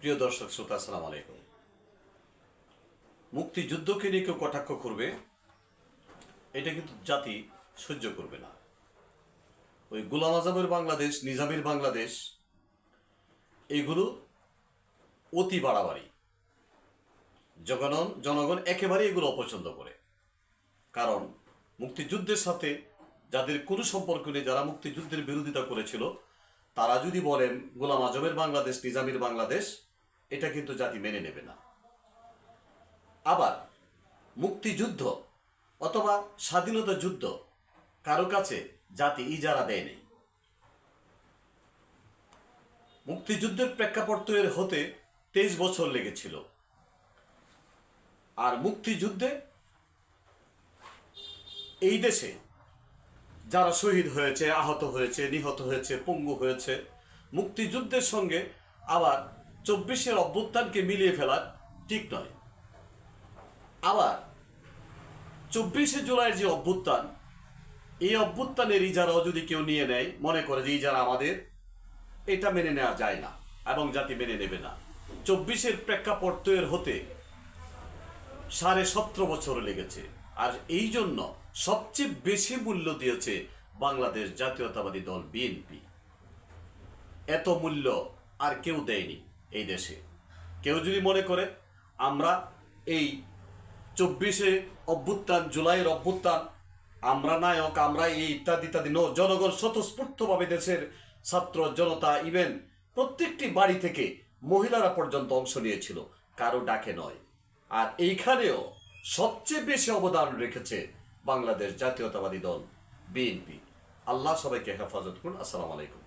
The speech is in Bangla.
প্রিয় দর্শক, শ্রোতা, আসসালাম আলাইকুম। মুক্তিযুদ্ধকে নিয়ে কেউ কটাক্ষ করবে, এটা কিন্তু জাতি সহ্য করবে না। ওই গোলাম আজমের বাংলাদেশ, নিজামের বাংলাদেশ এইগুলো অতি বাড়াবাড়ি। জনগণ জনগণ একেবারে এগুলো অপছন্দ করে। কারণ মুক্তিযুদ্ধের সাথে যাদের কোনো সম্পর্ক নেই, যারা মুক্তিযুদ্ধের বিরোধিতা করেছিল, তারা যদি বলেন গোলাম আজমের বাংলাদেশ, নিজামের বাংলাদেশ এটা কিন্তু জাতি মেনে নেবে না। আবার মুক্তিযুদ্ধ অথবা স্বাধীনতা যুদ্ধ কারও কাছে জাতি ইজারা দেয়নি মুক্তিযুদ্ধের প্রেক্ষাপট তৈরি হতে তেইশ বছর লেগেছিল। আর মুক্তিযুদ্ধে এই দেশে যারা শহীদ হয়েছে, আহত হয়েছে, নিহত হয়েছে, পঙ্গু হয়েছে, মুক্তিযুদ্ধের সঙ্গে আবার চব্বিশের অভ্যুত্থানকে মিলিয়ে ফেলা ঠিক নয়। আবার চব্বিশে জুলাইয়ের যে অভ্যুত্থান, এই অভ্যুত্থানের ইজারাও যদি কেউ নিয়ে নেয়, মনে করে যে ইজারা আমাদের, এটা মেনে নেওয়া যায় না এবং জাতি মেনে নেবে না। চব্বিশের প্রেক্ষাপট তৈরি হতে সাড়ে সতেরো বছর লেগেছে আর এই জন্য সবচেয়ে বেশি মূল্য দিয়েছে বাংলাদেশ জাতীয়তাবাদী দল বিএনপি। এত মূল্য আর কেউ দেয়নি। এই দেশে। কেউ যদি মনে করে, আমরা এই চব্বিশে অভ্যুত্থান, জুলাইয়ের অভ্যুত্থান, আমরা নায়ক, আমরা এই ইত্যাদি ইত্যাদি, নো, জনগণ স্বতঃস্ফূর্তভাবে দেশের ছাত্র, জনতা ইভেন প্রত্যেকটি বাড়ি থেকে মহিলারা পর্যন্ত অংশ নিয়েছিল, কারও ডাকে নয়। আর এইখানেও সবচেয়ে বেশি অবদান রেখেছে বাংলাদেশ জাতীয়তাবাদী দল, বিএনপি। আল্লাহ সবাইকে হেফাজত করুন। আসসালামু আলাইকুম।